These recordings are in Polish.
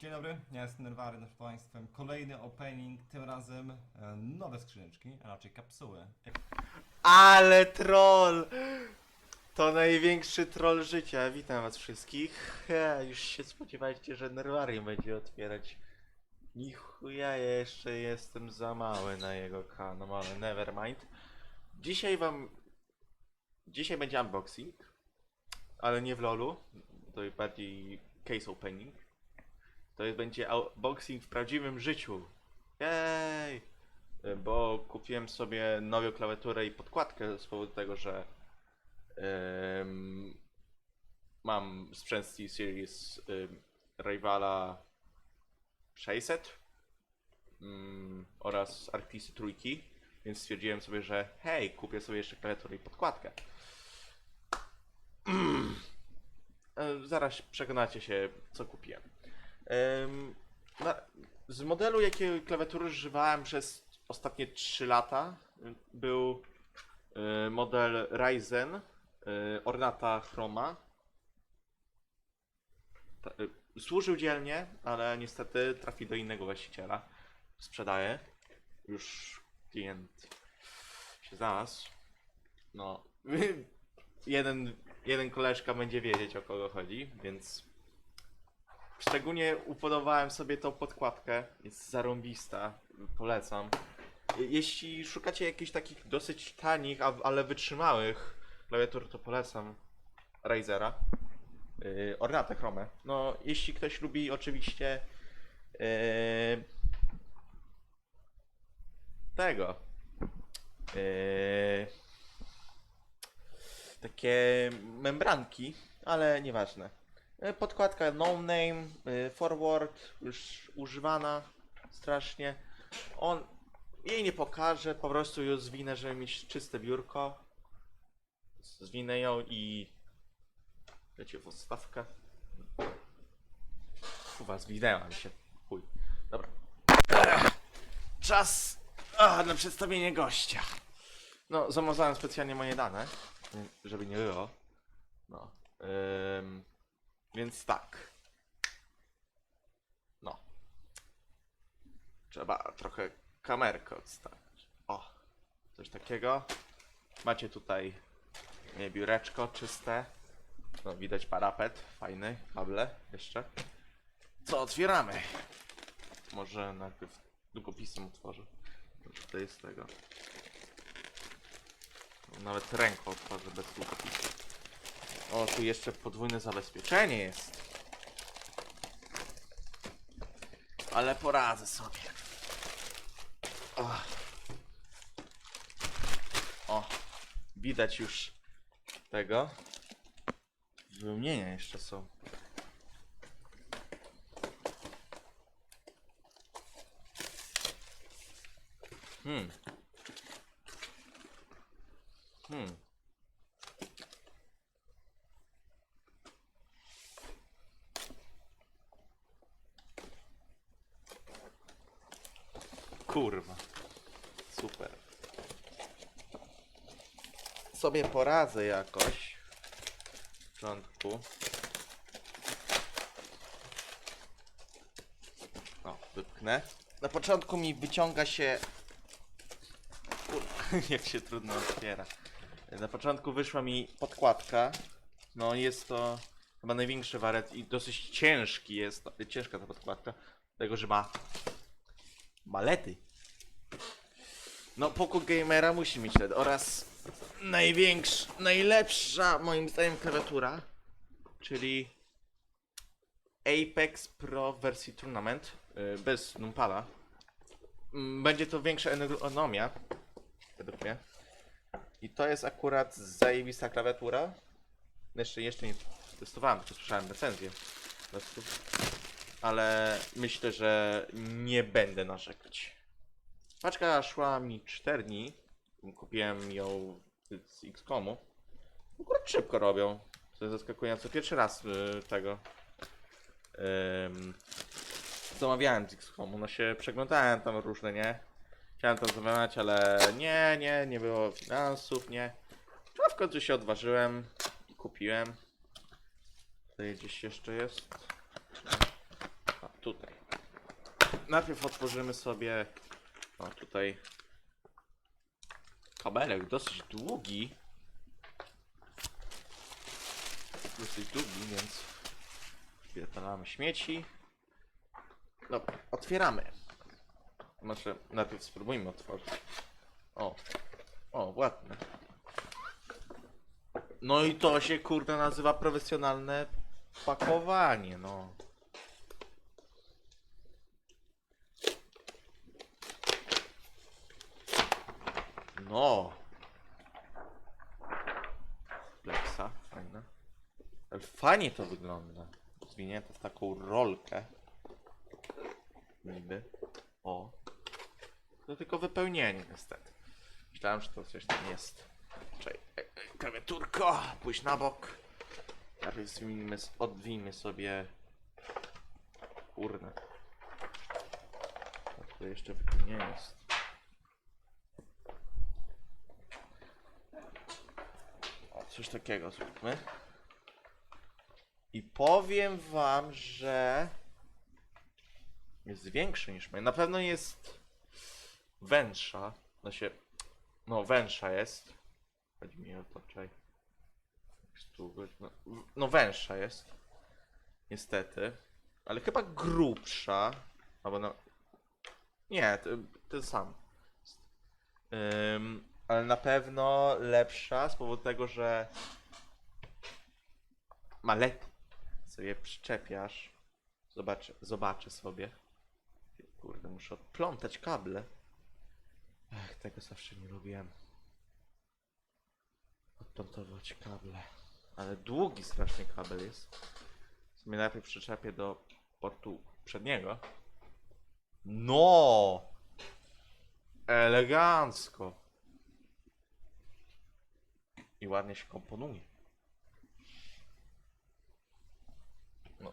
Dzień dobry, ja jestem Nerwary, proszę Państwem. Kolejny opening, tym razem e, nowe skrzyneczki, a raczej kapsuły. Ale troll! To największy troll życia. Witam was wszystkich. Już się spodziewaliście, że Nerwarium będzie otwierać. Ni chuja, ja jeszcze jestem za mały na jego kanał, ale nevermind. Dzisiaj wam... Dzisiaj będzie unboxing, ale nie w lolu. To bardziej case opening. To jest, będzie unboxing w prawdziwym życiu. Jej! Y, bo kupiłem sobie nową klawiaturę i podkładkę z powodu tego, że ym, mam sprzęt z T-Series ym, Rivala 600 ym, oraz Arctisy trójki, więc stwierdziłem sobie, że hej, kupię sobie jeszcze klawiaturę i podkładkę. E, Zaraz przekonacie się, co kupiłem. Z modelu, jakiej klawiatury używałem przez ostatnie 3 lata, był y, model Ryzen y, Ornata Chroma. Y, służył dzielnie, ale niestety trafi do innego właściciela. Sprzedaje. Już klient się znalazł. No, jeden, jeden koleżka będzie wiedzieć o kogo chodzi, więc Szczególnie upodobałem sobie tą podkładkę. Jest zarąbista. Polecam. Je- Jeśli szukacie jakichś takich dosyć tanich, ale wytrzymałych klawiatur, to polecam Razera. Yy, Ornatę. No, jeśli ktoś lubi oczywiście yy, tego. Yy, takie membranki, ale nieważne. E, Podkładka no name, y, forward, już używana strasznie. On jej nie pokaże, po prostu ją zwinę, żeby mieć czyste biurko. Zwinę ją i lecie w odstawkę. Chyba zwinęłam się. Chuj. Dobra. Czas na przedstawienie gościa. No, zamazałem specjalnie moje dane, żeby nie było. No. Więc tak. No. Trzeba trochę kamerkę odstawić. O, coś takiego. Macie tutaj biureczko czyste. No, widać parapet, fajny, kable jeszcze. Co otwieramy? Może najpierw długopisem otworzę. To jest tego. Nawet ręką otworzę bez długopisu. O, tu jeszcze podwójne zabezpieczenie jest. Ale poradzę sobie. O. o, widać już tego. Wypełnienia jeszcze są. Hmm. Kurwa. Super. Sobie poradzę jakoś. W początku. O, wypchnę. Na początku mi wyciąga się... Kurwa, jak się trudno otwiera. Na początku wyszła mi podkładka. No jest to chyba największy waret i dosyć ciężki jest, ciężka ta podkładka. Dlatego, że ma Malety. No, pokój gamera musi mieć LED oraz największa, najlepsza moim zdaniem klawiatura, czyli Apex Pro wersji Tournament, yy, bez numpada. Mm, Będzie to większa ergonomia, według mnie. I to jest akurat zajebista klawiatura. Jeszcze, jeszcze nie testowałem, tylko słyszałem recenzję. Ale myślę, że nie będę narzekać. Paczka szła mi 4 dni. Kupiłem ją z XCOMu. Akurat szybko robią. To jest zaskakujące. Pierwszy raz y, tego ym, zamawiałem z XCOMu. No się przeglądałem tam różne, nie? Chciałem tam zamawiać, ale nie, nie, nie było finansów, nie. A w końcu się odważyłem i kupiłem. Tutaj gdzieś jeszcze jest. Tutaj. Najpierw otworzymy sobie. O, tutaj. Kabelek dosyć długi. Dosyć długi, więc. Wpierdalamy śmieci. Dobra, otwieramy. Może najpierw spróbujmy otworzyć. O. O, ładne. No i to się kurde nazywa profesjonalne pakowanie, no. No. Plexa, fajne. Ale fajnie to wygląda. Zwinięte w taką rolkę. Niby. O. To tylko wypełnienie niestety. Myślałem, że to coś tam jest. Czekaj, e, e, klawiaturko, pójść na bok. Najpierw zwinijmy, s- odwijmy sobie... Kurde. To jeszcze wypełnienie jest. O, coś takiego zróbmy. I powiem wam, że jest większy niż moje. Na pewno jest węższa. Znaczy, no węższa jest. Chodzi mi o to, tu, No, no węższa jest. Niestety. Ale chyba grubsza. Albo no... Nie, to, to sam. Ym, ale na pewno lepsza z powodu tego, że malet sobie przyczepiasz. Zobaczę, zobaczę sobie. Kurde, muszę odplątać kable. Ach, tego zawsze nie lubiłem. Odplątować kable. Ale długi strasznie kabel jest. Sobie najpierw przyczepię do portu przedniego. No! Elegancko. I ładnie się komponuje. No.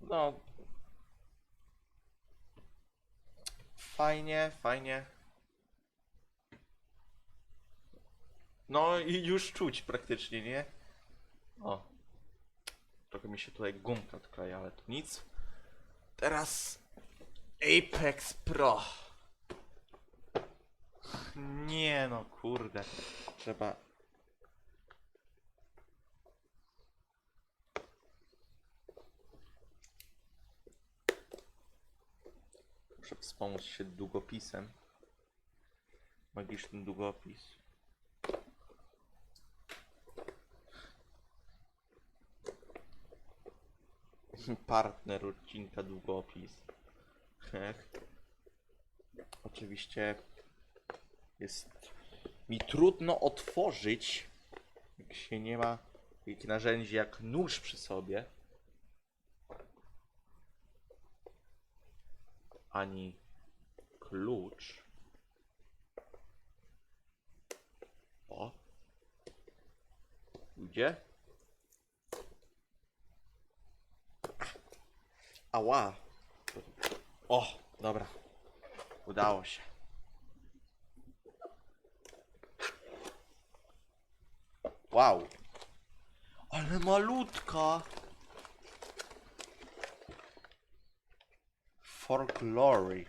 No. Fajnie, fajnie. No i już czuć praktycznie, nie? O. Trochę mi się tutaj gumka odkleja, ale to nic. Teraz Apex Pro. Nie no, kurde. Trzeba. Muszę wspomóc się długopisem. Magiczny długopis. Partner odcinka długopis. Oczywiście jest mi trudno otworzyć, jak się nie ma takich narzędzi jak nóż przy sobie. Ani klucz. O. Gdzie? Ała. O, dobra. Udało się. Wow. Ale malutka. For glory.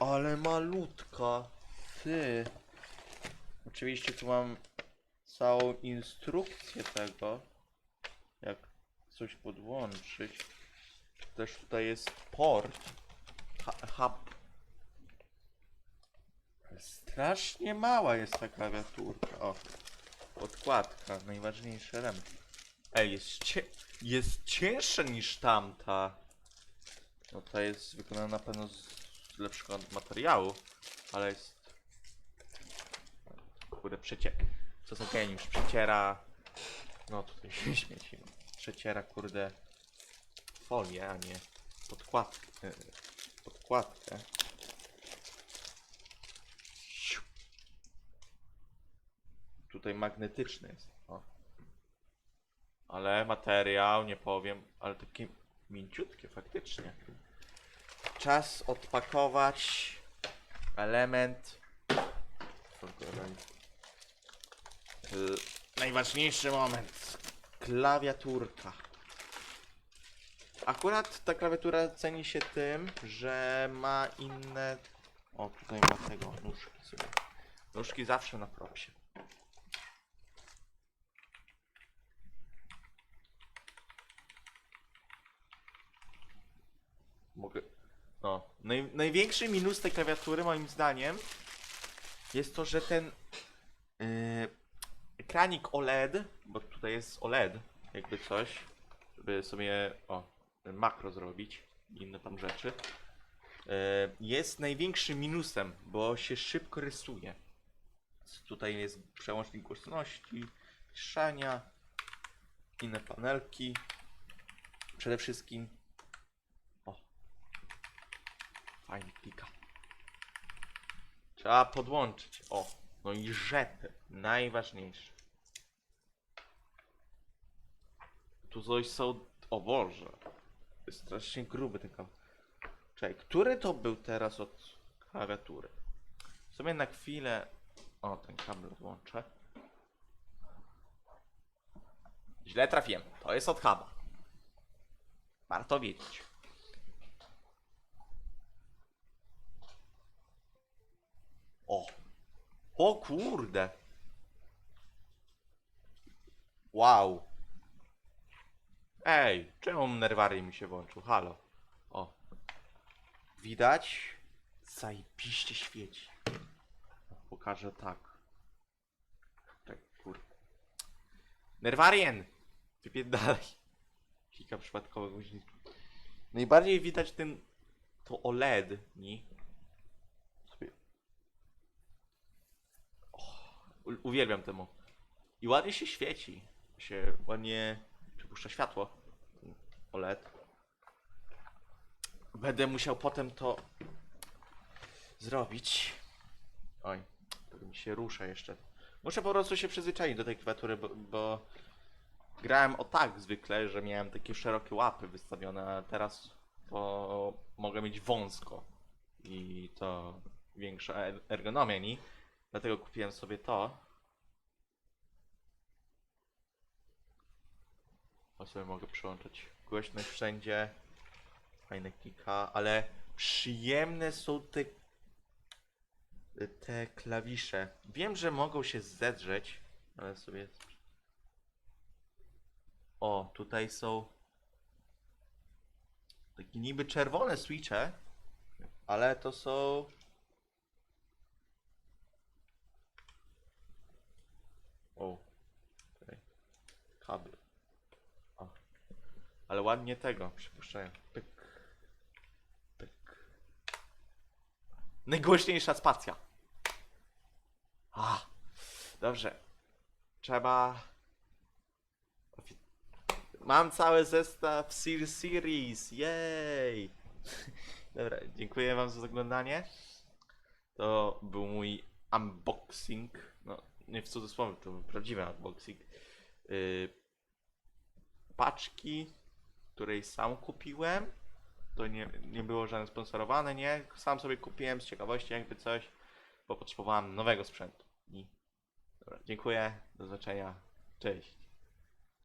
Ale malutka. Ty. Oczywiście tu mam całą instrukcję tego. Jak coś podłączyć. Też tutaj jest port. Hub. Strasznie mała jest ta klawiaturka. O, podkładka, najważniejszy element. Ej, jest, cie jest cięższa niż tamta. No ta jest wykonana na pewno z lepszego materiału, ale jest... Kurde, przecie... Co za geniusz, przeciera... No tutaj się śmieci. Przeciera, kurde, folię, a nie podkładkę. Podkładkę. Tutaj magnetyczny jest. O. Ale materiał, nie powiem, ale takie mięciutkie faktycznie. Czas odpakować element. Y, Najważniejszy moment. Klawiaturka. Akurat ta klawiatura ceni się tym, że ma inne... O, tutaj ma tego, nóżki sobie. Nóżki zawsze na propsie. Mogę... No, naj, największy minus tej klawiatury moim zdaniem jest to, że ten yy, ekranik OLED, bo tutaj jest OLED, jakby coś, żeby sobie o, makro zrobić inne tam rzeczy, yy, jest największym minusem, bo się szybko rysuje. Tutaj jest przełącznik głośności, piszenia, inne panelki. Przede wszystkim o, fajnie klika. Trzeba podłączyć. O, no i rzepy. Najważniejsze. Tu coś są... O Boże. Jest strasznie gruby ten kabel. Czekaj, który to był teraz od klawiatury? Sobie na chwilę... O, ten kabel odłączę. Źle trafiłem. To jest od huba. Warto wiedzieć. O! O kurde! Wow! Ej, czemu nerwary mi się włączył? Halo. O. Widać? Zajebiście świeci. Pokażę tak. Tak, kurde. Nerwarien! Wypierdalaj. Klika przypadkowo guzik. Najbardziej widać ten... To OLED, nie? Sobie... Uwielbiam temu. I ładnie się świeci. Się ładnie przypuszcza światło. OLED. Będę musiał potem to zrobić. Oj, to mi się rusza jeszcze. Muszę po prostu się przyzwyczaić do tej klawiatury, bo, bo grałem o tak zwykle, że miałem takie szerokie łapy wystawione, a teraz to mogę mieć wąsko. I to większa er- ergonomia, nie? Dlatego kupiłem sobie to. O sobie mogę przyłączyć głośność wszędzie. Fajne klika, ale przyjemne są te te klawisze. Wiem, że mogą się zedrzeć, ale sobie. O, tutaj są takie niby czerwone switche, ale to są O. Tutaj. Kabel. O. Ale ładnie tego przypuszczają. Pyk. Pyk. Najgłośniejsza spacja. A. Dobrze. Trzeba. Mam cały zestaw Series Series. Jej. Dobra, dziękuję wam za oglądanie. To był mój unboxing. No, nie w cudzysłowie, to był prawdziwy unboxing. Yy, paczki, której sam kupiłem. To nie, nie było żadne sponsorowane, nie. Sam sobie kupiłem z ciekawości, jakby coś, bo potrzebowałem nowego sprzętu. I... Dobra, dziękuję, do zobaczenia. Cześć.